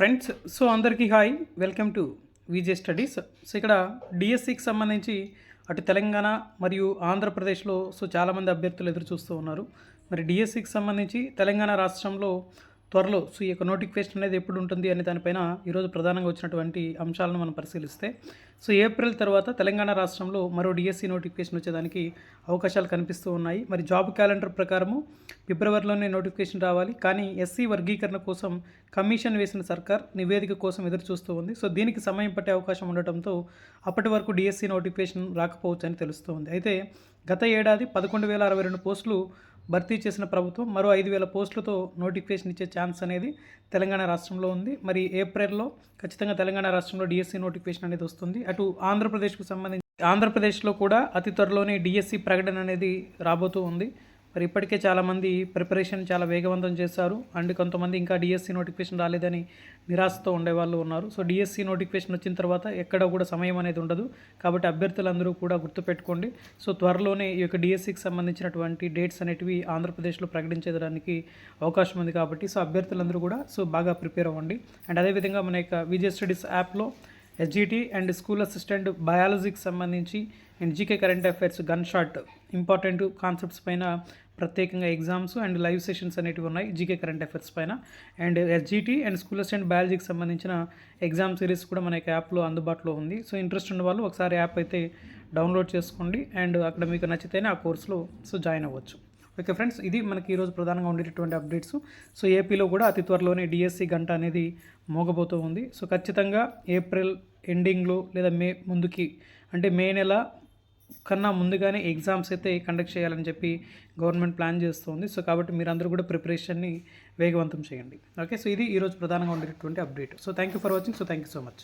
Friends so అందరికీ hi. Welcome to Vijay studies. So ఇక్కడ డిఎస్సికి సంబంధించి అటు తెలంగాణ మరియు ఆంధ్రప్రదేశ్లో సో చాలామంది అభ్యర్థులు ఎదురు చూస్తూ ఉన్నారు. మరి డిఎస్సికి సంబంధించి తెలంగాణ రాష్ట్రంలో త్వరలో సో ఈ యొక్క నోటిఫికేషన్ అనేది ఎప్పుడు ఉంటుంది అనే దానిపైన ఈరోజు ప్రధానంగా వచ్చినటువంటి అంశాలను మనం పరిశీలిస్తే సో ఏప్రిల్ తర్వాత తెలంగాణ రాష్ట్రంలో మరో డిఎస్సి నోటిఫికేషన్ వచ్చేదానికి అవకాశాలు కనిపిస్తూ ఉన్నాయి. మరి జాబ్ క్యాలెండర్ ప్రకారము ఫిబ్రవరిలోనే నోటిఫికేషన్ రావాలి. కానీ ఎస్సీ వర్గీకరణ కోసం కమిషన్ వేసిన సర్కార్ నివేదిక కోసం ఎదురు చూస్తూ ఉంది. సో దీనికి సమయం పట్టే అవకాశం ఉండటంతో అప్పటి వరకు డిఎస్సి నోటిఫికేషన్ రాకపోవచ్చు అని తెలుస్తోంది అయితే గత ఏడాది పదకొండు వేల అరవై రెండు పోస్టులు భర్తీ చేసిన ప్రభుత్వం మరో ఐదు వేల పోస్టులతో నోటిఫికేషన్ ఇచ్చే ఛాన్స్ అనేది తెలంగాణ రాష్ట్రంలో ఉంది. మరి ఏప్రిల్లో ఖచ్చితంగా తెలంగాణ రాష్ట్రంలో డిఎస్సి నోటిఫికేషన్ అనేది వస్తుంది. అటు ఆంధ్రప్రదేశ్కు సంబంధించి ఆంధ్రప్రదేశ్లో కూడా అతి త్వరలోనే డిఎస్సి ప్రకటన అనేది రాబోతూ ఉంది. మరి ఇప్పటికే చాలామంది ప్రిపరేషన్ చాలా వేగవంతం చేశారు. అండ్ కొంతమంది ఇంకా డిఎస్సి నోటిఫికేషన్ రాలేదని నిరాశతో ఉండేవాళ్ళు ఉన్నారు. సో డిఎస్సి నోటిఫికేషన్ వచ్చిన తర్వాత ఎక్కడ కూడా సమయం అనేది ఉండదు. కాబట్టి అభ్యర్థులందరూ కూడా గుర్తుపెట్టుకోండి. సో త్వరలోనే ఈ యొక్క డిఎస్సికి సంబంధించినటువంటి డేట్స్ అనేటివి ఆంధ్రప్రదేశ్లో ప్రకటించడానికి అవకాశం ఉంది కాబట్టి సో అభ్యర్థులందరూ కూడా సో బాగా ప్రిపేర్ అవ్వండి. అండ్ అదేవిధంగా మన యొక్క విజయ స్టడీస్ యాప్లో ఎస్జిటి అండ్ స్కూల్ అసిస్టెంట్ బయాలజీకి సంబంధించి and GK current affairs gun shot important concepts పైన ప్రత్యేకంగా ఎగ్జామ్స్ అండ్ లైవ్ సెషన్స్ అనేటివి ఉన్నాయి జీకే కరెంట్ అఫైర్స్ పైన. And SGT and school assistant బయాలజీకి సంబంధించిన ఎగ్జామ్ సిరీస్ కూడా మన యొక్క యాప్లో అందుబాటులో ఉంది. సో ఇంట్రెస్ట్ ఉన్న వాళ్ళు ఒకసారి యాప్ అయితే డౌన్లోడ్ చేసుకోండి. అండ్ అక్కడ మీకు నచ్చితేనే ఆ కోర్సులో సో జాయిన్ అవ్వచ్చు. ఓకే ఫ్రెండ్స్ ఇది మనకి ఈరోజు ప్రధానంగా ఉండేటటువంటి అప్డేట్స్. సో ఏపీలో కూడా అతి త్వరలోనే డిఎస్సి గంట అనేది మోగబోతూ ఉంది. సో ఖచ్చితంగా ఏప్రిల్ ఎండింగ్లో లేదా మే ముందుకి అంటే మే నెల కన్నా ముందుగానే ఎగ్జామ్స్ అయితే కండక్ట్ చేయాలని చెప్పి గవర్నమెంట్ ప్లాన్ చేస్తుంది. సో కాబట్టి మీరందరూ కూడా ప్రిపరేషన్ని వేగవంతం చేయండి. ఓకే సో ఇది ఈరోజు ప్రధానంగా ఉండేటటువంటి update. So thank you for watching. So thank you so much.